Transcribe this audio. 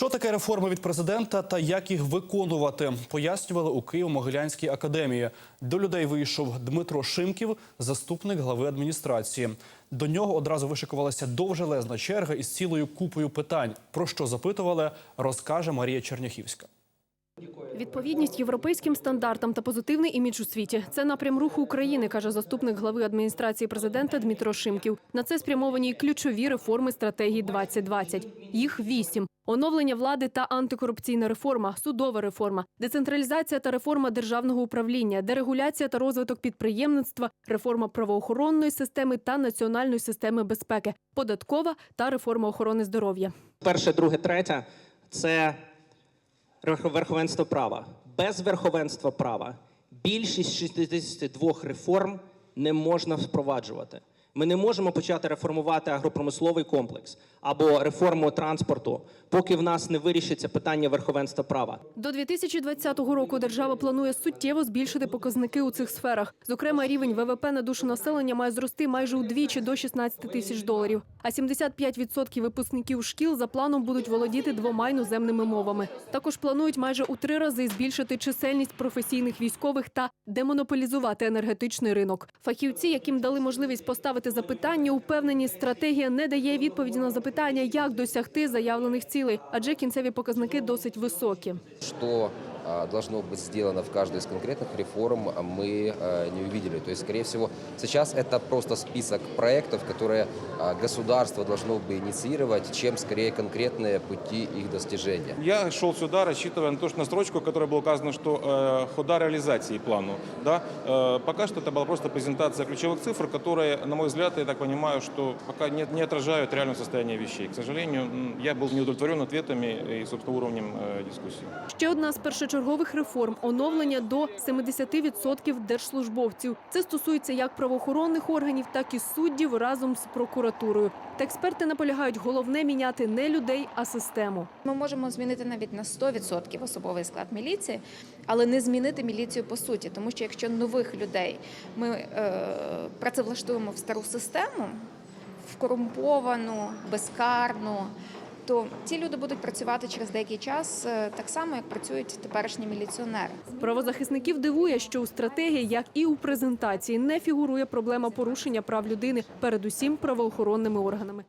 Що таке реформи від президента та як їх виконувати, пояснювали у Києво-Могилянській академії. До людей вийшов Дмитро Шимків, заступник глави адміністрації. До нього одразу вишикувалася довжелезна черга із цілою купою питань. Про що запитували, розкаже Марія Черняхівська. Відповідність європейським стандартам та позитивний імідж у світі це напрям руху України, каже заступник глави адміністрації президента Дмитро Шимків. На це спрямовані ключові реформи стратегії 2020. Їх вісім: оновлення влади та антикорупційна реформа, судова реформа, децентралізація та реформа державного управління, дерегуляція та розвиток підприємництва, реформа правоохоронної системи та національної системи безпеки, податкова та реформа охорони здоров'я. Перше, друге, третє це верховенство права. Без верховенства права більшість 62 реформ не можна впроваджувати. Ми не можемо почати реформувати агропромисловий комплекс або реформу транспорту, поки в нас не вирішиться питання верховенства права. До 2020 року держава планує суттєво збільшити показники у цих сферах. Зокрема, рівень ВВП на душу населення має зрости майже удвічі до 16 тисяч доларів. А 75% випускників шкіл за планом будуть володіти двома іноземними мовами. Також планують майже у три рази збільшити чисельність професійних військових та демонополізувати енергетичний ринок. Фахівці, яким дали можливість поставити запитання, упевнені, стратегія не дає відповіді на запитання, як досягти заявлених цілей, адже кінцеві показники досить високі. А, должно быть сделано в каждой из конкретных реформ, а, мы а, не увидели. То есть, скорее всего, сейчас это просто список проектов, которые а, государство должно бы инициировать, чем скорее конкретные пути их достижения. Я шел сюда, рассчитывая на то, что на строчку, в которой было указано, что э, хода реализации плану. Да? Э, пока что это была просто презентация ключевых цифр, которые, на мой взгляд, я так понимаю, что пока не, не отражают реальное состояние вещей. К сожалению, я был не удовлетворен ответами и, собственно, уровнем э, дискуссии. Ще одна з першочергових реформ оновлення до 70% держслужбовців. Це стосується як правоохоронних органів, так і суддів разом з прокуратурою. Та експерти наполягають, головне міняти не людей, а систему. Ми можемо змінити навіть на 100% особовий склад міліції, але не змінити міліцію по суті, тому що якщо нових людей ми е, працевлаштуємо в стару систему, в корумповану, безкарну, то ці люди будуть працювати через деякий час е, так само, як працюють теперішні міліціонери. Правозахисників дивує, що у стратегії, як і у презентації, не фігурує проблема порушення прав людини, передусім правоохоронними органами.